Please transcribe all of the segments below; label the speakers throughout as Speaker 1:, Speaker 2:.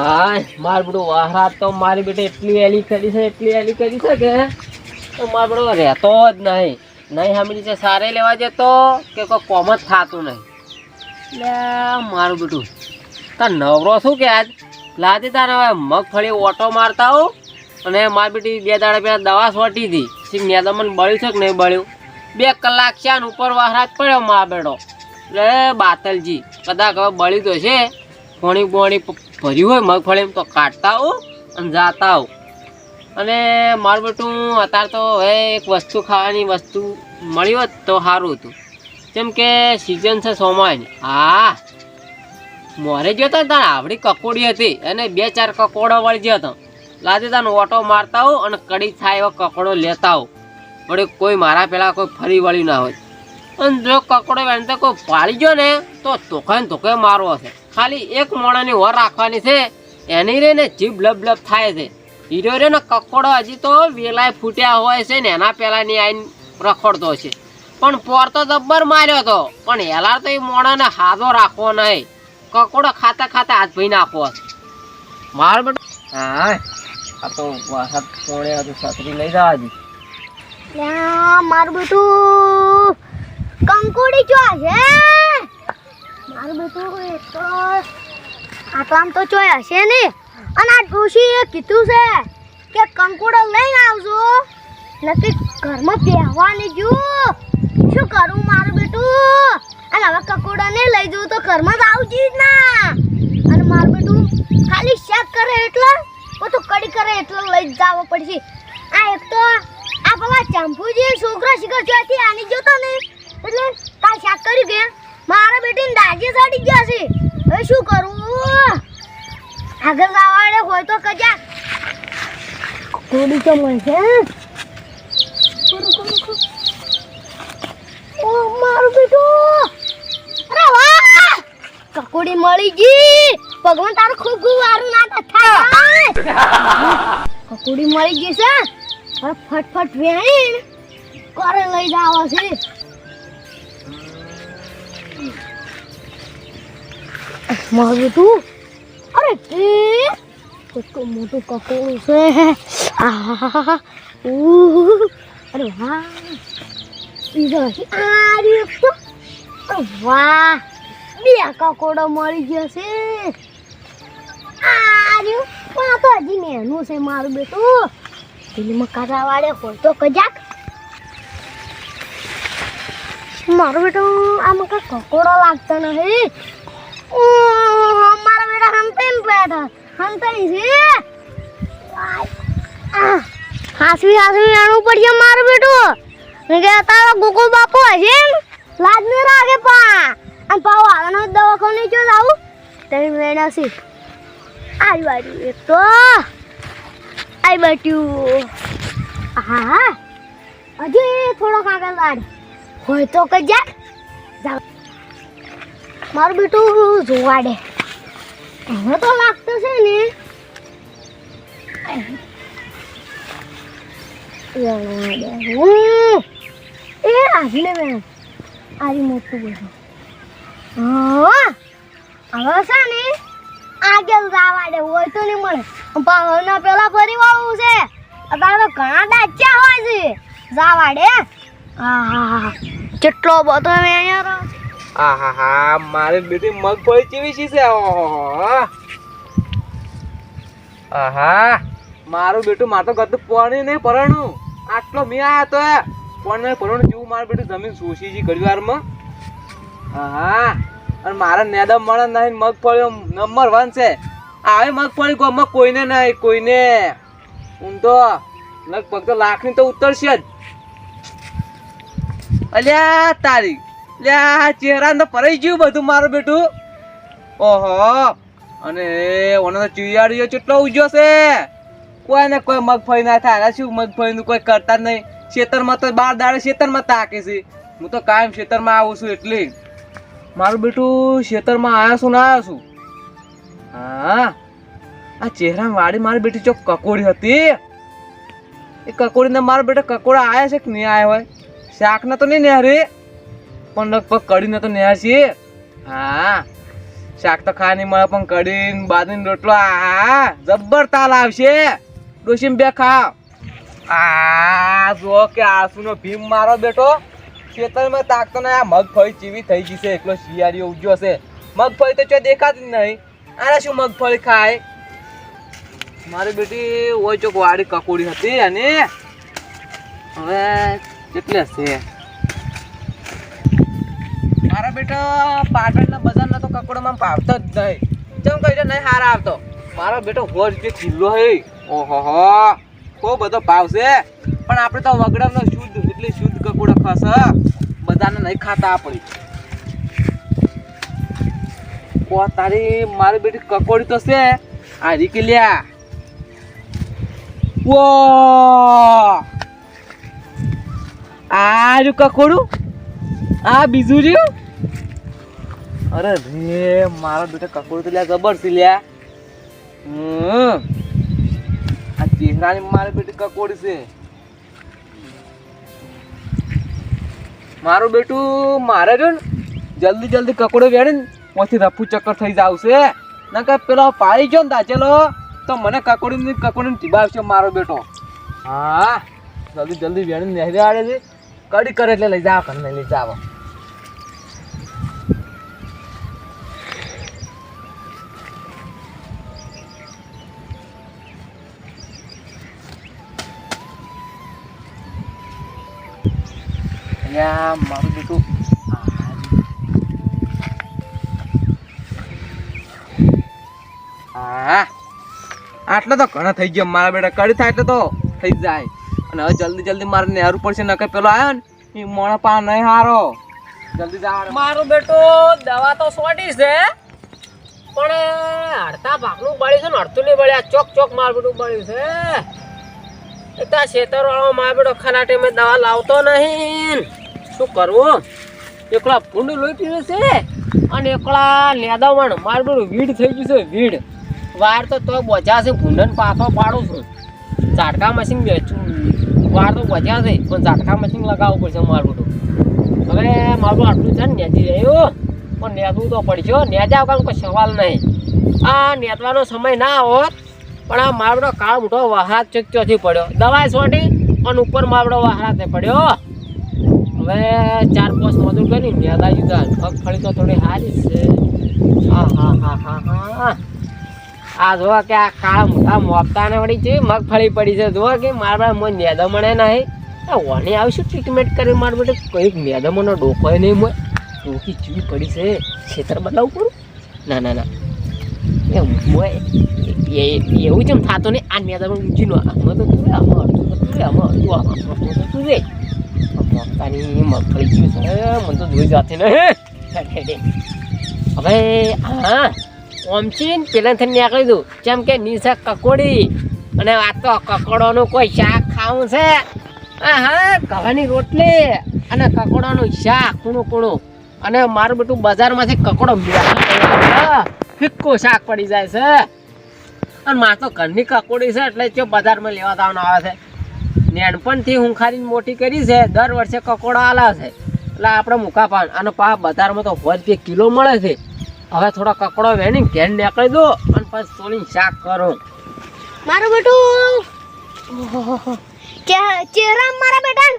Speaker 1: હા, માર બધું વહરાત તો મારી બેટી એટલી એલી કરી છે, એટલી એલી કરી છે કે, તો માર બધો રહેતો જ નહીં. નહીં સાંભળી છે સારે લેવા જતો કે કોઈ કોમ જ થતું નહીં. એટલે મારું બેટું, તાર નવરો શું કે આજ? લાદે તારે હવે મગફળી ઓટો મારતા હો? અને મારી બેટી બે દાડા પહેલાં દવા સોટી હતી. શીખ નેદા મને બળ્યું છે કે નહીં બળ્યું? બે કલાક છે ઉપર વહરાત પડ્યો મા બેટો? એટલે બાતલજી, કદાચ હવે બળી તો છે. ફોણી બોણી ભર્યું હોય, મગફળી તો કાઢતા હો અને જાતા હો. અને મારું બેટું અત્યારે તો હવે એક વસ્તુ ખાવાની વસ્તુ મળી હોત તો સારું હતું. જેમ કે સિઝન છે સોમાની હા, મોરે ગયો તો ને તારે આવડી કકોડી હતી. અને બે ચાર કકોડો વળી ગયો હતો લાદે તાને ઓટો મારતા હો અને કડી થાય એવો કકોડો લેતા હો. વળી કોઈ મારા પેલા કોઈ ફરી વળી ના હોય. અને જો કકડો વેણતે કોઈ પાડી ગયો ને તો તોખે ધોકે મારવો છે. ખાલી એક મોણાની વર રાખવાની છે એની રે ને જીભ લબ લબ થાય છે. હીરો રે ને કકડો હજી તો વેલાય ફૂટ્યા હોય છે ને એના પહેલાંની આઈને રખડતો છે. પણ પોર તો જબ્બર માર્યો હતો પણ હેલાર તો એ મોણાને હાથો રાખવો નહીં. કકોડો ખાતા ખાતા હાથ ભાઈ નાખવો છે. માર બટ. હા આ તો વરસાદ પોણે હતું છત્રી લઈ જવા દી.
Speaker 2: મારું બેટું. કંકુડી ચોય છે. મારું બેટું તો આટલામાં તો ચોય હશે ને. અને આ ડોશીએ કીધું છે કે કંકોડો લઈને આવજો. નક્કી ઘરમાં બેહવાની જો. શું કરું મારું બેટું? અને હવે કંકુડો નહીં લઈ જવું તો ઘરમાં જ આવજી જ ના. અને મારું બેટું ખાલી શેક કરે એટલે બધું કડી કરે એટલે લઈ જ જવો પડશે. આ એક તો આ પેલા ચંપુજી છોકરા શીખર જોયાથી આની જોતો ને એટલે કાલ શાક કરી ગયા મારા બેટીને દાજી સાડી ગયા છે. હવે શું કરવું આગળ ગાવાડે હોય તો કજા. થોડી તો મળશે ઓ, મારું બેટો! અરે વાહ! કકોડી મળી ગઈ. ભગવાન તારું ખૂબ વારું ના થાય. કકોડી મળી ગઈ છે. હવે ફટફટ વેણીને કરે લઈ જાવ છે. મારું તું? અરે તે કેટલું મોટું કકોડું છે. અરે વાહ. બીજો છે. આ રહ્યો એક તો. વાહ. બે કકોડો મળી ગયો છે. આ રહ્યો. પણ તો હજી મેનું છે મારું બેટું. ફિલ્મ કરવા વાળે કજાક. મારું બેટું, આમાં કઈ કકોડો લાગતો નથી ઓ, મારા બેટા હંતાઈને બેઠા હંતાઈ છે હાસવી હાસવી આણું પડશે મારું બેટો કે તારો ગોકુલ બાપો હશે લાજ ન રાખે પા અને પાવ આવવાનો દવાખાને જો લાવું તમે મેળા છે આઈ બાજુ એક તો આઈ બાટ્યું હા હજી થોડોક આગળ લાડ હોય તો કજાક મારું બેટું જોવા દે હવે તો લાગતું છે ને. એ આજને બેન, આરી મોટું બધું. હવે છે ને આગળ જવા દે હોય તો નહીં મળે. પાવરના પેલા ફરી વાળું છે. અત્યારે ઘણા દાચ્યા હોય છે. જવા દે હા હા કેટલો બધો મેં અહીંયા રહો
Speaker 3: આહાહા, મારી બેટી મગફળી ચીવી છે ઓહોહો. આહા, મારું બેટું માર તો ગતું પાણી નહીં પરણું આટલો મિયા હતો પણ નહીં પરણું જેવું મારું બેટું જમીન સોસી જી ઘડી વારમાં આહા, અને મારા નેદમ મળે નહીં મગફળી નંબર વન છે. આવે મગફળી ગામમાં કોઈને નહીં, કોઈને. હું તો લગભગ તો લાખની તો ઉતરશે જ. અલ્યા તારી. લ્યા ચહેરા તો પરાઈ ગયું બધું મારું બેટું. ઓહો, અને ઓને તો ચિયાડીઓ કેટલો ઉજ્યો છે? કોઈ ને કોઈ મગફળી ના થાય શું મગફળી કોઈ કરતા નહીં. ખેતરમાં તો બાર દાડે ખેતરમાં તાકે છે. હું તો કાયમ ખેતરમાં આવું છું એટલે. મારું બેટું ખેતરમાં આવ્યો ના આવ્યા છું. હા, આ ચહેરા વાળી મારી બેટી ચો કકોડી હતી. એ કકોડીને મારા બેટા કકોડા આયા છે કે નહીં આયા હોય? શાકના તો નહીં નેહરી? પણ લગભગ કઢીને તો ન્યા છીએ. હા. શાક તો ખાવાની મળે, પણ કઢીને બાજરીનો રોટલો આ જબ્બર તાલ આવશે. ડોશીમ બે ખાવ આ જો કે આસુનો ભીમ મારો બેટો. ખેતરમાં તાકતો ને આ મગફળી ચીવી થઈ ગઈ છે. એકલો શિયાળીઓ ઉગ્યો છે. મગફળી તો ચો દેખાતી નહીં. આને શું મગફળી ખાય? મારી બેટી, ઓય ચોક વાડી કકોડી હતી અને હવે કેટલે છે? મારા બેટા પાટણના બજારના તો કકોડામાં ભાવતો જ નહીં. ચમ કહી નહીં હારા આવતો. મારો બેટો હોજ રૂપિયા કિલો હે. ઓહો હો બહુ બધો ભાવ છે. પણ આપણે તો વગડમનો શુદ્ધ એટલે શુદ્ધ કકોડો ખાસ બધાને નહીં ખાતા આપણી. કો તારી મારી બેટી કકોડી તો છે. આ રીકી લ્યા. વો આ રહ્યું કકોડું? આ બીજું રહ્યું? અરે રે, મારો બેટા કકોડું તો લ્યા ગબર છે લ્યા. આ ચહેરાની મારી બેટી કકોડી છે. મારું બેટું, મારે જો ને જલ્દી જલ્દી કકોડો વેડે ને ત્યાંથી રફુ ચક્કર થઈ જાવ છે. ના કે પેલો પાડી ગયો ને દાચેલો તો મને કકોડી કકોડી ટીબાવશે મારો બેટો. હા, જલ્દી જલ્દી વેણી નહેરી આડે છે. કડી કરે એટલે લઈ જાવ ઘરને લઈ જાવ અહીંયા મારું બેટું હા આટલો તો ઘણા થઈ ગયો. મારા બેટા કડી થાય એટલે તો થઈ જાય. અને હવે જલ્દી જલ્દી મારે નહેરું પડશે નકર પેલો આવ્યો ને એ મોણા પા નહીં હારો. જલ્દી જા
Speaker 1: મારો બેટો દવા તો સોટી છે. પણ હડતા ભાગનું બળ્યું છે ને હડતું નહીં બળ્યા ચોક ચોક મારું બેટું બળ્યું છે. એ તો ખેતર વાળો મારો બેટો ખાના ટાઈમે દવા લાવતો નહીં. શું કરવું? એકલા ભૂંડ લોહી પીવે છે અને એકલા નેદાવણ મારું બધું વીડ થઈ ગયું છે, વીડ. વાર તો તોય બોજા છે, ભૂંડન પાછો પાડું છું. ઝાટકા મશીન વેચું. વાર તો બોજા છે, પણ ઝાટકા મશીન લગાવવું પડશે મારું બધું હવે મારું આટલું છે ને નેજી રહ્યું. પણ નેદવું તો પડશે નેજા કામ કોઈ સવાલ નહીં. આ નેતવાનો સમય ના હોત, પણ આ માવડો કાળ મોટો વહાત ચોથી પડ્યો. દવા છોટી અને ઉપર માવડો વહાતે પડ્યો. હવે ચાર પાંચ મજૂર કરી નેદા જુદા મગફળી તો થોડી જ છે. હા હા હા હા હા. આ જોવા કે આ કાળા મોટા મોપતાને વળી છે મગફળી પડી છે. જોવા કે મારા મો નેદા મળે નહીં. વણી આવશું ટ્રીટમેન્ટ કરી માર બેટે કંઈક મેદમોનો ડોકો નહીં મળે. ડોકી ચીવી પડી છે. ખેતર બદલાવું પડું? ના ના ના. એવું જેમ થતો નહીં? આ મેદામાં ઊંચી નો આમાં તો તું રે, આમાં તો રે, આમાં અડધું, આમાં તો તું રે. મગતાની મગફળી ગયું છે. મને તો જોઈ જાતી નહીં હવે હા ઓમચીન પેલા થઈને નીકળી દઉં જેમ કે નીસા કકોડી અને આ તો કકોડોનું કોઈ શાક ખાવું છે હા ઘવાની રોટલી અને કકોડાનું શાક કૂણું કૂણું અને મારું બેટું બજારમાંથી કકોડો ફિક્કો શાક પડી જાય છે અને મારે તો ઘરની કકોડી છે, એટલે જો બજારમાં લેવા દાવાનું આવે છે. નાનપણથી હું ખારીને મોટી કરી છે, દર વર્ષે કકોડા આલા છે. એટલે આપણે મૂકા પાન અને પા બજારમાં તો હોય રૂપિયા કિલો મળે છે. હવે થોડો કકડો વેણી ઘેર નીકળી દો અને પછી સોની શાક કરો.
Speaker 2: મારું બેટું! ચેરા મારા બેટા.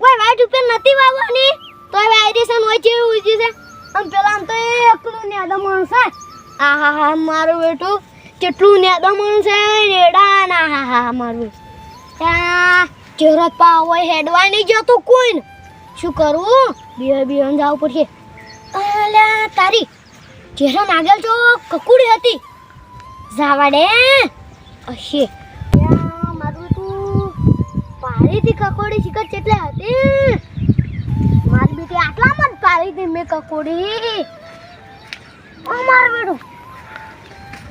Speaker 2: કોઈ વાઈટ ઉપર નથી વાવવાની. તો વાયરેશન હોય છે એવું છે. આમ પેલા આમ તો એકલું નેદા માણસ આ હા હા મારું બેટું. કેટલું નેદા માણસ રેડા ના હા હા મારું. ત્યાં ચહેરા પા હોય, હેડવાય નહીં જતો કોઈ ને. શું કરવું બે બિહન જવું પડશે. અલ્યા તારી ચહેરા નાગેલ છો કકુડી હતી. જાવાડે અશે. મારું તું પારીથી કકોડી શીખત કેટલે હતી. મારી બેટી આટલામાં જ પારીથી મેં કકોડી. માર બેટું?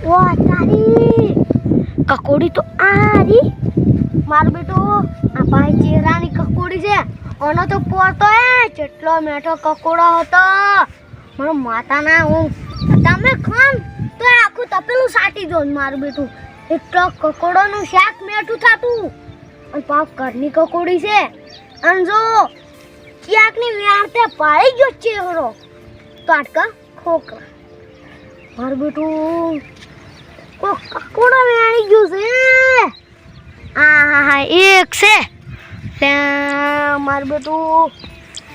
Speaker 2: ઓ તારી કકોડી તો આરી મારું બેટું, આ ભાઈ ચહેરાની કકોડી છે. ઓનો તો પોતો એ કેટલો મેઠો કકોડો હતો. મારો માતાના હું તમે ખાન, તો આખું તપેલું સાટી દો મારું બેટું. એટલો કકોડોનું શાક મેઠું થાતું. અને પાપ ઘરની કકોડી છે. અને જો, ક્યાંકની વ્યારતે પાડી ગયો ચહેરો. તો આટકા ખોખરા. મારું બેટું, કોક કકોડો વેણી ગયું છે. હા હા હા એક છે. ત્યાં મારું બધું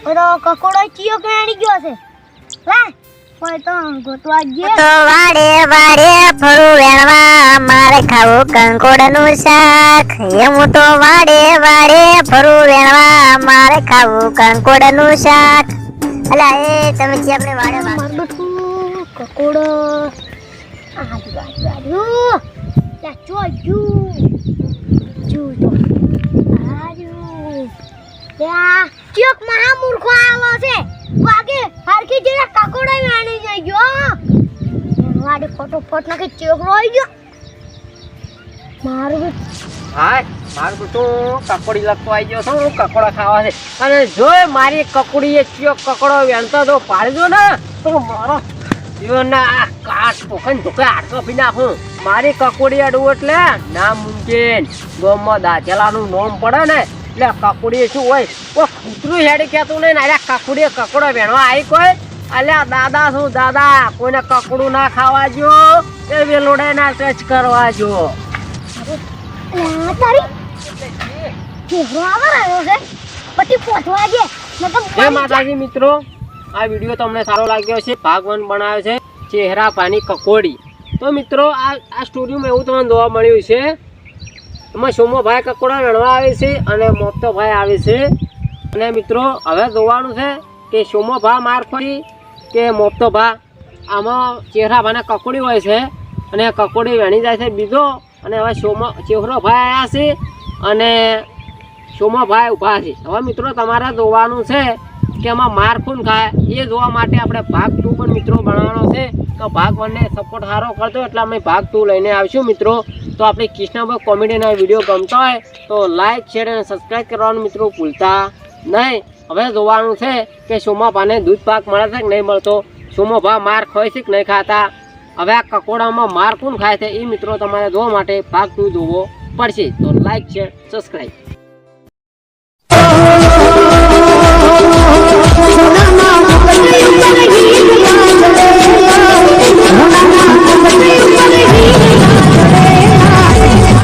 Speaker 2: બધો કકોડો ચિયો વેણી ગયો છે? લા કોઈ તો ગોતવા
Speaker 4: તો વાડે વાડે ફરું વેણવા મારે ખાવું કંકોડનું શાક. એ હું તો વાડે વાડે ફરું વેણવા મારે ખાવું કંકોડનું શાક. અલા એ તમે જે આપણે વાડે
Speaker 2: મારું બેટું કકોડો. લા જુ જુ તો આજુ યા ચિયોક મહા મૂર્ખો આવો છે વાગે હરખી જેલા કકોડો વેણી જઈ ગયો વાડે ફટોફટ નાખી ચોકડો આવી ગયો. મારું
Speaker 1: હાય, મારું તો કકોડી લખતો આવી ગયો છું કકોડા ખાવા છે. અને જો મારી કકોડી એ ચિયો કકોડો વેણતો તો પાડી દો ને. તો મારો જીવનના આ કાચ પોખન ધોકે આટકો પી નાખું મારી કકોડી અડવું એટલે ના મુમકિન. ગોમમાં દાચેલાનું નોમ પડે ને, એટલે કકોડી શું હોય? ઓ કૂતરું હેડી કહેતું નહીં ને, અરે કકોડીએ કકોડો વેણવા આવી કોઈ? અલ્યા દાદા શું દાદા કોઈને કકડું ના ખાવા જો એ વેલોડે ના ટચ કરવા જો
Speaker 2: તારી ચહેરો આવા રહ્યો છે. પછી પહોંચવા દે
Speaker 1: જય માતાજી મિત્રો આ વીડિયો તમને સારો લાગ્યો છે ભાગવાન બનાવ્યો છે ચહેરા પાની કકોડી. તો મિત્રો આ આ સ્ટોરીમાં એવું તમને જોવા મળ્યું છે એમાં સોમોભાઈ કકોડા રણવા આવે છે અને મોપતોભાઈ આવે છે. અને મિત્રો હવે જોવાનું છે કે સોમોભા માર ખોરી કે મોટો ભા આમાં ચહેરા ભાને કકોડી હોય છે અને કકોડી વેણી જાય છે બીજો. અને હવે શોમાં, ચહેરો ભાઈ આવ્યા છે અને સોમાભાઈ ઊભા છે. હવે મિત્રો તમારે જોવાનું છે કે એમાં મારખૂન ખાય? એ જોવા માટે આપણે ભાગ ટુ પણ મિત્રો બનાવવાનો છે. તો ભાગ વનને સપોર્ટ સારો કરતો એટલે અમે ભાગ ટુ લઈને આવીશું મિત્રો. તો આપણે કૃષ્ણભાઈ કોમેડીના વીડિયો ગમતો હોય તો લાઈક શેર અને સબસ્ક્રાઈબ કરવાનું મિત્રો ભૂલતા નહીં. હવે જોવાનું છે કે સોમાભાને દૂધ પાક મળે છે કે નહીં મળતો? સોમોભા માર ખોય છે કે નહીં ખાતા? હવે આ કકોડામાં માર કોણ ખાય છે? એ મિત્રો તમારે જોવા માટે ભાગ તું જોવો પડશે. તો લાઈક છે સબસ્ક્રાઈબ Oh,